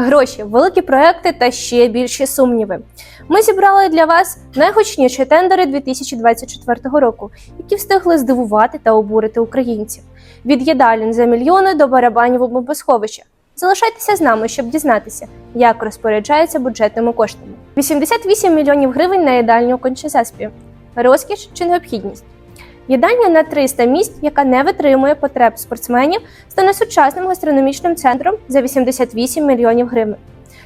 Гроші, великі проекти та ще більші сумніви. Ми зібрали для вас найгучніші тендери 2024 року, які встигли здивувати та обурити українців. Від їдалін за мільйони до барабанів у бомбосховища. Залишайтеся з нами, щоб дізнатися, як розпоряджаються бюджетними коштами. 88 мільйонів гривень на їдальню у Кончезаспі. Розкіш чи необхідність? Їдальня на 300 місць, яка не витримує потреб спортсменів, стане сучасним гастрономічним центром за 88 мільйонів гривень.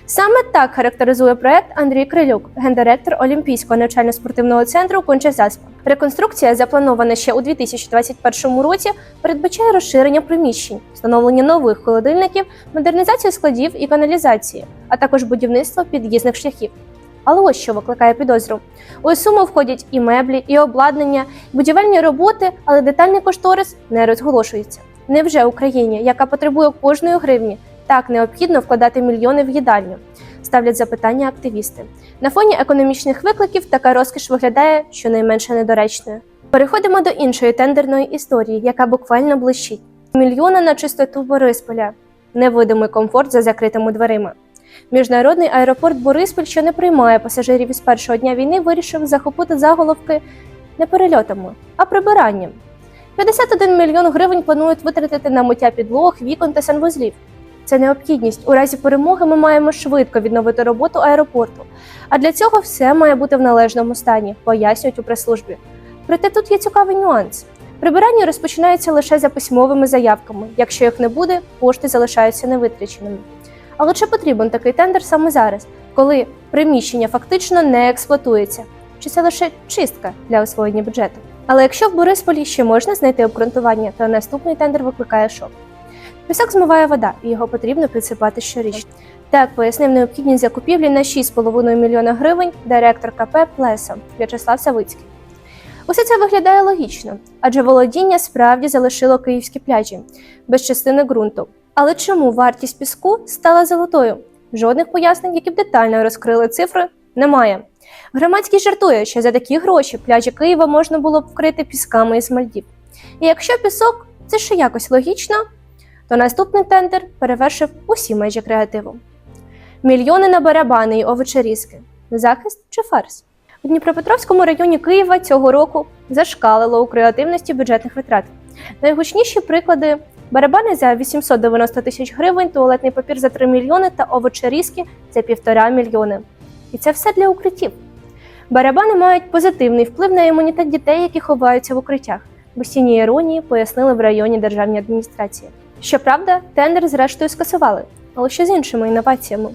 Саме так характеризує проект Андрій Крилюк, гендиректор Олімпійського навчально-спортивного центру Кончезаспа. Реконструкція, запланована ще у 2021 році, передбачає розширення приміщень, встановлення нових холодильників, модернізацію складів і каналізації, а також будівництво під'їзних шляхів. Але ось що викликає підозру. У суму входять і меблі, і обладнання, і будівельні роботи, але детальний кошторис не розголошується. Невже Україні, яка потребує кожної гривні, так необхідно вкладати мільйони в їдальню? Ставлять запитання активісти. На фоні економічних викликів така розкіш виглядає щонайменше недоречною. Переходимо до іншої тендерної історії, яка буквально блищить. Мільйони на чистоту Борисполя, невидимий комфорт за закритими дверима. Міжнародний аеропорт Бориспіль, що не приймає пасажирів із першого дня війни, вирішив захопити заголовки не перельотами, а прибиранням. 51 мільйон гривень планують витратити на миття підлог, вікон та санвузлів. Це необхідність. У разі перемоги ми маємо швидко відновити роботу аеропорту. А для цього все має бути в належному стані, пояснюють у прес-службі. Проте тут є цікавий нюанс. Прибирання розпочинається лише за письмовими заявками. Якщо їх не буде, кошти залишаються невитраченими. Але чи потрібен такий тендер саме зараз, коли приміщення фактично не експлуатується? Чи це лише чистка для освоєння бюджету? Але якщо в Борисполі ще можна знайти обґрунтування, то наступний тендер викликає шок. Пісок змиває вода, і його потрібно підсипати щорічно. Так пояснив необхідність закупівлі на 6,5 мільйона гривень директор КП Плеса В'ячеслав Савицький. Усе це виглядає логічно, адже володіння справді залишило київські пляжі без частини ґрунту. Але чому вартість піску стала золотою? Жодних пояснень, які б детально розкрили цифри, немає. Громадський жартує, що за такі гроші пляжі Києва можна було б вкрити пісками із Мальдів. І якщо пісок це ще якось логічно, то наступний тендер перевершив усі межі креативу. Мільйони на барабани й овочерізки. Захист чи фарс? У Дніпропетровському районі Києва цього року зашкалило у креативності бюджетних витрат. Найгучніші приклади барабани за 890 тисяч гривень, туалетний папір за 3 мільйони та овочерізки за 1,5 мільйони. І це все для укриттів. Барабани мають позитивний вплив на імунітет дітей, які ховаються в укриттях. Без тіні іронії пояснили в районі державній адміністрації. Щоправда, тендер зрештою скасували, але що з іншими інноваціями.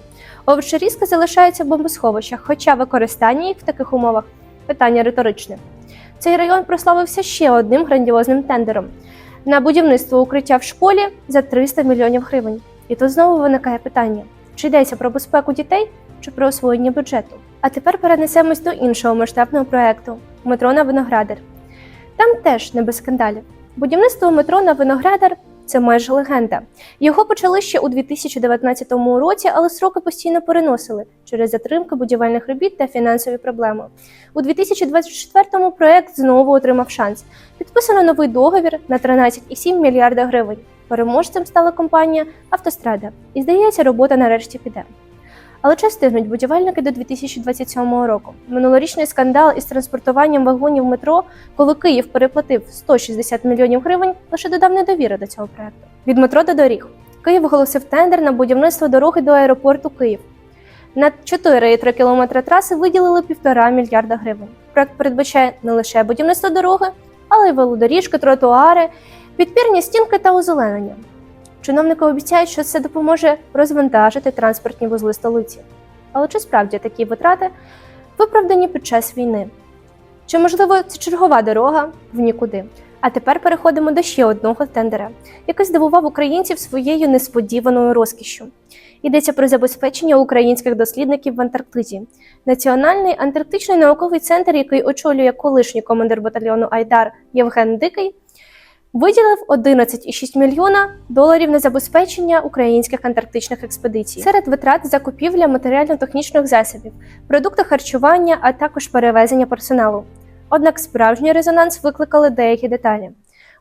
Овочерізка залишається в бомбосховищах, хоча використання їх в таких умовах питання риторичне. Цей район прославився ще одним грандіозним тендером на будівництво укриття в школі за 300 мільйонів гривень. І тут знову виникає питання: чи йдеться про безпеку дітей, чи про освоєння бюджету? А тепер перенесемось до іншого масштабного проекту метро на Виноградар. Там теж не без скандалів. Будівництво метро на Виноградар це майже легенда. Його почали ще у 2019 році, але сроки постійно переносили через затримки будівельних робіт та фінансові проблеми. У 2024-му проект знову отримав шанс. Підписано новий договір на 13,7 мільярда гривень. Переможцем стала компанія Автострада. І здається, робота нарешті піде. Але чи встигнуть будівельники до 2027 року? Минулорічний скандал із транспортуванням вагонів метро, коли Київ переплатив 160 мільйонів гривень, лише додав недовіри до цього проекту. Від метро до доріг. Київ оголосив тендер на будівництво дороги до аеропорту Київ. На 4,3 кілометри траси виділили 1,5 мільярда гривень. Проект передбачає не лише будівництво дороги, але й велодоріжки, тротуари, підпірні стінки та озеленення. Чиновники обіцяють, що це допоможе розвантажити транспортні вузли столиці. Але чи справді такі витрати виправдані під час війни? Чи можливо це чергова дорога в нікуди? А тепер переходимо до ще одного тендера, який здивував українців своєю несподіваною розкішшю. Йдеться про забезпечення українських дослідників в Антарктиді. Національний антарктичний науковий центр, який очолює колишній командир батальйону Айдар Євген Дикий, виділив 11,6 мільйона доларів на забезпечення українських антарктичних експедицій. Серед витрат закупівля матеріально-технічних засобів, продукти харчування, а також перевезення персоналу. Однак справжній резонанс викликали деякі деталі.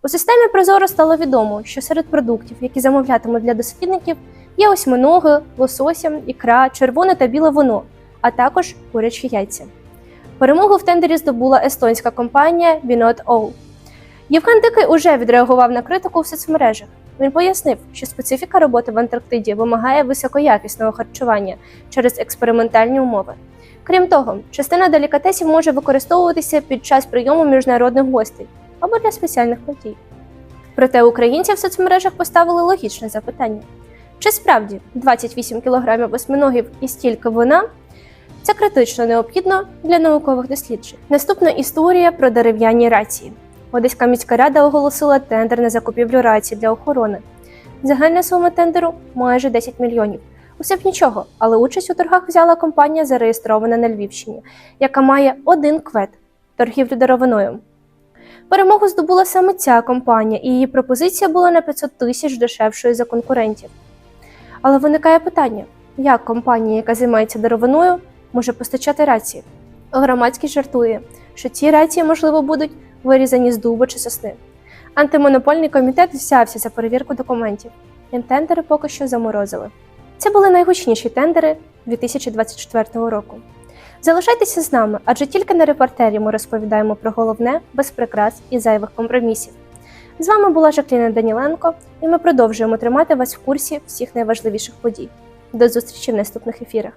У системі Прозоро стало відомо, що серед продуктів, які замовлятимуть для дослідників, Є осьминоги, лосося, ікра, червоне та біле вино, а також курячі яйця. Перемогу в тендері здобула естонська компанія Binot All. Євген Дикий уже відреагував на критику в соцмережах. Він пояснив, що специфіка роботи в Антарктиді вимагає високоякісного харчування через експериментальні умови. Крім того, частина делікатесів може використовуватися під час прийому міжнародних гостей або для спеціальних подій. Проте українці в соцмережах поставили логічне запитання: чи справді 28 кг осьминогів і стільки вина це критично необхідно для наукових досліджень? Наступна історія про дерев'яні рації. Одеська міська рада оголосила тендер на закупівлю рацій для охорони. Загальна сума тендеру майже 10 мільйонів. Усе б нічого, але участь у торгах взяла компанія, зареєстрована на Львівщині, яка має один квет торгівлю деревиною. Перемогу здобула саме ця компанія, і її пропозиція була на 500 тисяч дешевшою за конкурентів. Але виникає питання: як компанія, яка займається деревиною, може постачати рації? Громадський жартує, що ці рації, можливо, будуть вирізані з дуба чи сосни. Антимонопольний комітет взявся за перевірку документів. і Тендери поки що заморозили. Це були найгучніші тендери 2024 року. Залишайтеся з нами, адже тільки на репортері ми розповідаємо про головне без прикрас і зайвих компромісів. З вами була Жакліна Даніленко, і ми продовжуємо тримати вас в курсі всіх найважливіших подій. До зустрічі в наступних ефірах.